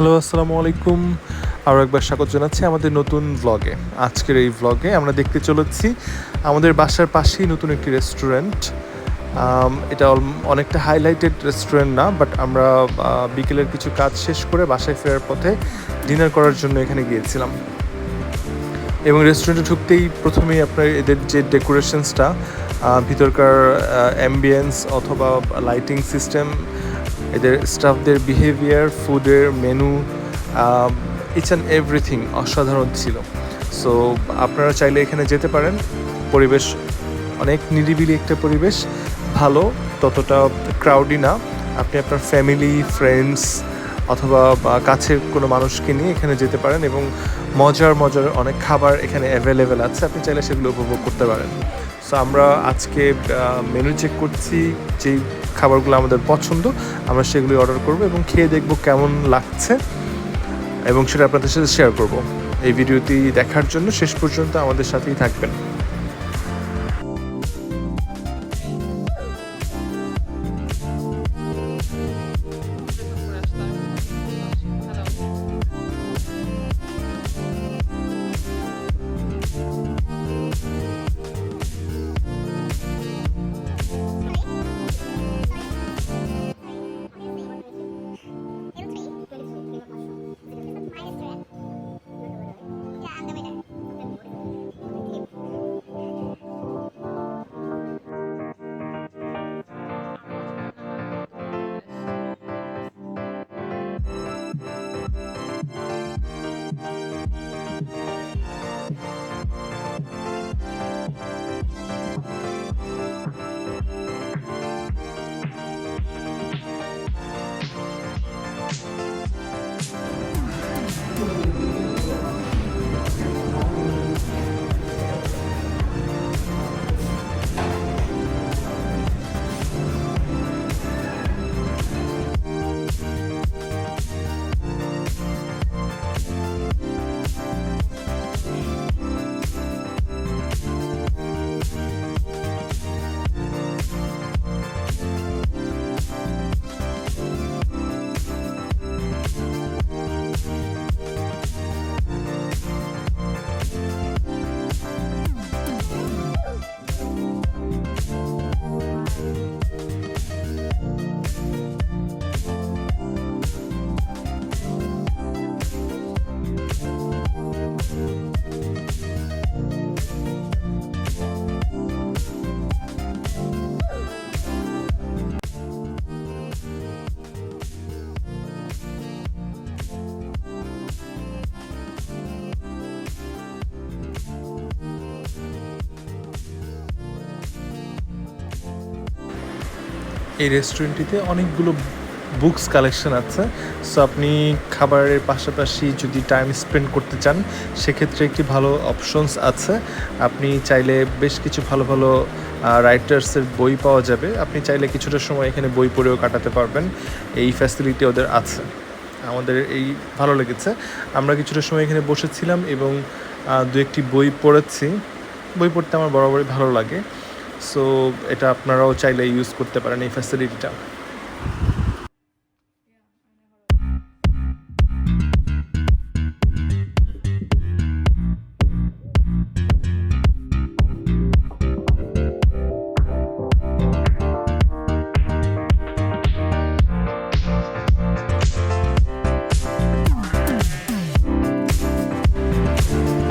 Hello আসসালামু আলাইকুম আরও একবার স্বাগত জানাচ্ছি আমাদের নতুন ব্লগে আজকের এই ভ্লগে আমরা দেখতে চলেছি আমাদের বাসার পাশেই নতুন একটি রেস্টুরেন্ট এটা অনেকটা হাইলাইটেড রেস্টুরেন্ট না বাট আমরা বিকেলের কিছু কাজ শেষ করে বাসায় ফেরার পথে ডিনার করার জন্য এখানে গিয়েছিলাম। এবং রেস্টুরেন্টে ঢুকতেই প্রথমেই আপনার এদের যে ডেকোরেশনসটা ভিতরকার অ্যাম্বিয়েন্স অথবা লাইটিং সিস্টেম এদের স্টাফদের বিহেভিয়ার ফুডের মেনু ইচ অ্যান্ড এভরিথিং অসাধারণ ছিল। সো আপনারা চাইলে এখানে যেতে পারেন। পরিবেশ অনেক নিরিবিলি একটা পরিবেশ। ভালো, ততটা ক্রাউডি না। আপনি আপনার ফ্যামিলি ফ্রেন্ডস অথবা কাছের কোনো মানুষকে নিয়ে এখানে যেতে পারেন এবং মজার মজার অনেক খাবার এখানে অ্যাভেলেবেল আছে। আপনি চাইলে সেগুলো উপভোগ করতে পারেন। সো আমরা আজকে মেনু চেক করছি, যেই খাবারগুলো আমাদের পছন্দ, আমরা সেগুলি অর্ডার করব এবং খেয়ে দেখব কেমন লাগছে এবং সেটা আপনাদের সাথে শেয়ার করব। এই ভিডিওটি দেখার জন্য শেষ পর্যন্ত আমাদের সাথেই থাকবেন। এই রেস্টুরেন্টটিতে অনেকগুলো বুকস কালেকশন আছে। সো আপনি খাবারের পাশাপাশি যদি টাইম স্পেন্ড করতে চান, সেক্ষেত্রে একটি ভালো অপশনস আছে। আপনি চাইলে বেশ কিছু ভালো ভালো রাইটার্সের বই পাওয়া যাবে। আপনি চাইলে কিছুটা সময় এখানে বই পড়েও কাটাতে পারবেন। এই ফ্যাসিলিটি ওদের আছে। আমাদের এই ভালো লেগেছে। আমরা কিছুটা সময় এখানে বসেছিলাম এবং দু একটি বই পড়েছি। বই পড়তে আমার বরাবরই ভালো লাগে। সো এটা আপনারাও চাইলে ইউজ করতে পারেন এই ফ্যাসিলিটিটা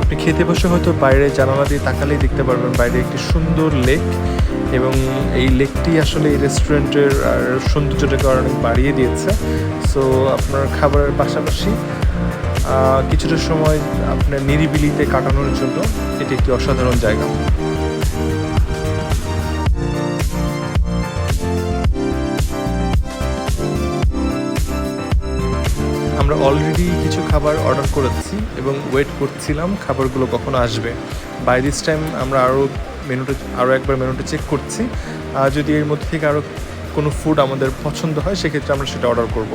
আপনি খেতে বসে হয়তো বাইরে জানালা দিয়ে তাকালেই দেখতে পারবেন বাইরে একটি সুন্দর লেক এবং এই লেকটি আসলে এই রেস্টুরেন্টের আর সৌন্দর্যটাকে অনেক বাড়িয়ে দিয়েছে। সো আপনার খাবারের পাশাপাশি কিছুটা সময় আপনার নিরিবিলিতে কাটানোর জন্য এটি একটি অসাধারণ জায়গা। আমরা অলরেডি কিছু খাবার অর্ডার করেছি। এবং ওয়েট করছিলাম, খাবারগুলো কখন আসবে। বাই দিস টাইম আমরা আরও মেনুটা আরও একবার মেনুটা চেক করছি। আর যদি এর মধ্যে থেকে আরও কোনো ফুড আমাদের পছন্দ হয়, সেক্ষেত্রে আমরা সেটা অর্ডার করব।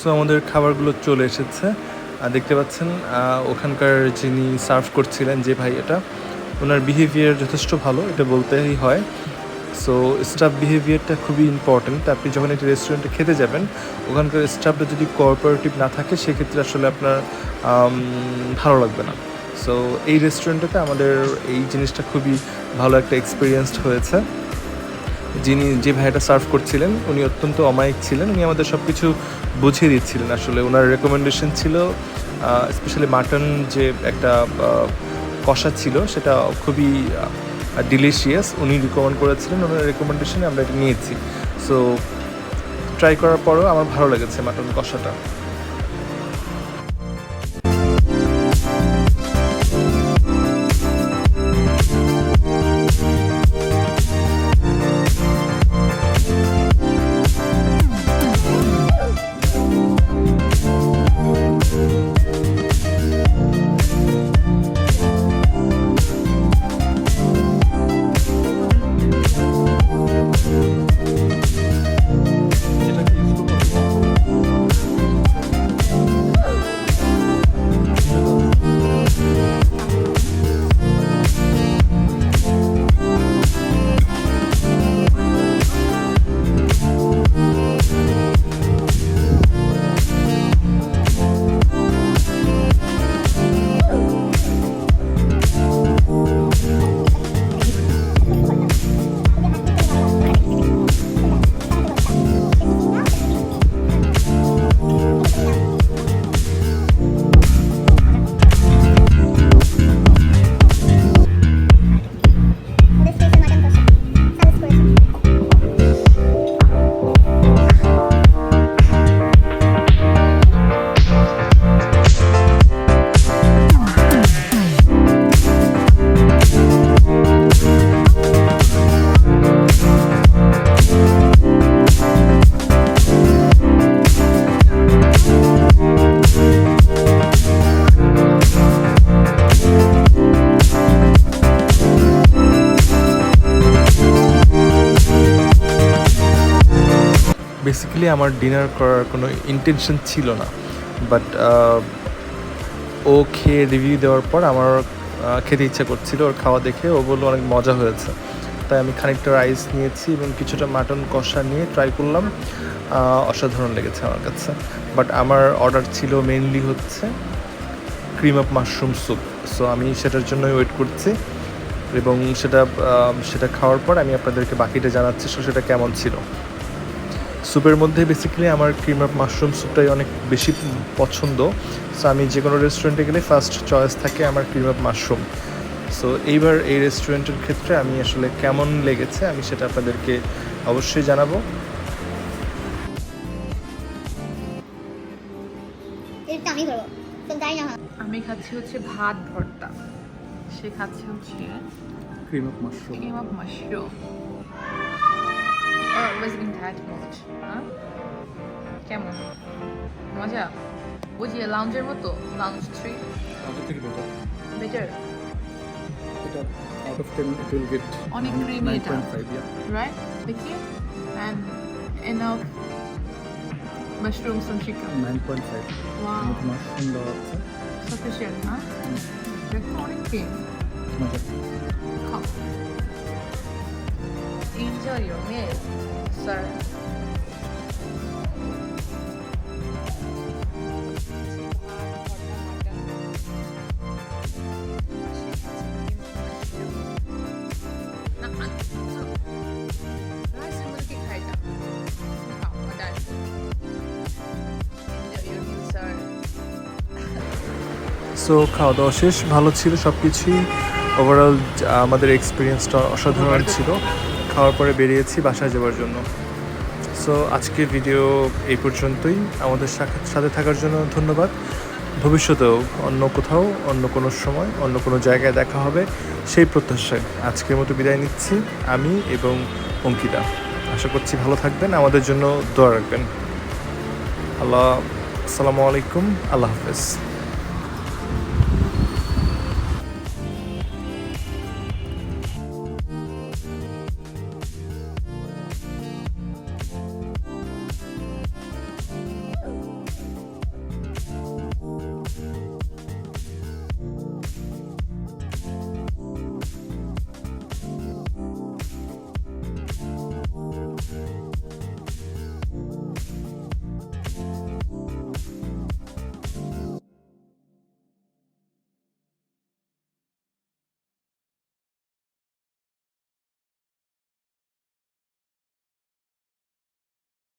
সো আমাদের খাবারগুলো চলে এসেছে। আর দেখতে পাচ্ছেন ওখানকার যিনি সার্ভ করছিলেন যে ভাই এটা, ওনার বিহেভিয়ার যথেষ্ট ভালো, এটা বলতেই হয়। সো স্টাফ বিহেভিয়ারটা খুবই ইম্পর্ট্যান্ট আপনি যখন একটি রেস্টুরেন্টে খেতে যাবেন, ওখানকার স্টাফটা যদি কোঅপারেটিভ না থাকে, সেক্ষেত্রে আসলে আপনার ভালো লাগবে না। সো এই রেস্টুরেন্টটাতে আমাদের এই জিনিসটা খুবই ভালো একটা এক্সপিরিয়েন্সড হয়েছে। যিনি যে ভাইটা সার্ভ করছিলেন, উনি অত্যন্ত অমায়িক ছিলেন। উনি আমাদের সব কিছু বুঝিয়ে দিচ্ছিলেন। আসলে ওনার রেকমেন্ডেশন ছিল স্পেশালি মাটন যে একটা কষা ছিল, সেটা খুবই ডিলিশিয়াস উনি রিকমেন্ড করেছিলেন। ওনার রেকমেন্ডেশনে আমরা এটা নিয়েছি। সো ট্রাই করার পরও আমার ভালো লেগেছে মাটন কষাটা। বেসিক্যালি আমার ডিনার করার কোনো ইন্টেনশন ছিল না। বাট ও খেয়ে রিভিউ দেওয়ার পর আমার খেতে ইচ্ছা করছিল, ওর খাওয়া দেখে ও বলল অনেক মজা হয়েছে। তাই আমি খানিকটা রাইস নিয়েছি এবং কিছুটা মাটন কষা নিয়ে ট্রাই করলাম। অসাধারণ লেগেছে আমার কাছে। বাট আমার অর্ডার ছিল মেনলি হচ্ছে cream of mushroom soup so আমি সেটার জন্যই ওয়েট করছি। এবং সেটা সেটা খাওয়ার পর আমি আপনাদেরকে বাকিটা জানাচ্ছি সো সেটা কেমন ছিল। স্যুপের মধ্যে বেসিক্যালি আমার ক্রিম অফ মাশরুম স্যুপটাই অনেক বেশি পছন্দ। সো আমি যে কোনো রেস্টুরেন্টে গেলে ফার্স্ট চয়েস থাকে আমার ক্রিম অফ মাশরুম সো এইবার এই রেস্টুরেন্টের ক্ষেত্রে আমি আসলে কেমন লেগেছে আমি সেটা আপনাদেরকে অবশ্যই জানাব। আমি তাই আমি খাচ্ছি হচ্ছে ভাত ভর্তা। সে খাচ্ছে হচ্ছে cream of mushroom. Cream of mushroom Oh, it was in that much, কেমন মজা ওই যে লাউঞ্জের মতো লাউঞ্জ থ্রি আমাদের থেকে better. বেটার এটা out of 10 it will get creamy এটা। 9.5 yeah. রাইট দেখি and enough mushrooms and chicken 9.5 wow mushroom sufficient হ্যাঁ হুম, দেখো অনেক cream Enjoy your meal, sir. So খাওয়া দাওয়া শেষ ভালো ছিল সব কিছুই ওভারঅল আমাদের এক্সপিরিয়েন্সটা অসাধারণ ছিল খাওয়ার পরে বেরিয়েছি বাসায় যাওয়ার জন্য। সো আজকের ভিডিও এই পর্যন্তই। আমাদের সাথে- থাকার জন্য ধন্যবাদ। ভবিষ্যতেও অন্য কোথাও, অন্য কোনো সময়, অন্য কোনো জায়গায় দেখা হবে সেই প্রত্যাশায়। আজকের মতো বিদায় নিচ্ছি আমি এবং অঙ্কিতা। আশা করছি ভালো থাকবেন। আমাদের জন্য দোয়া রাখবেন। আল্লাহ, আসসালামু আলাইকুম। আল্লাহ হাফেজ।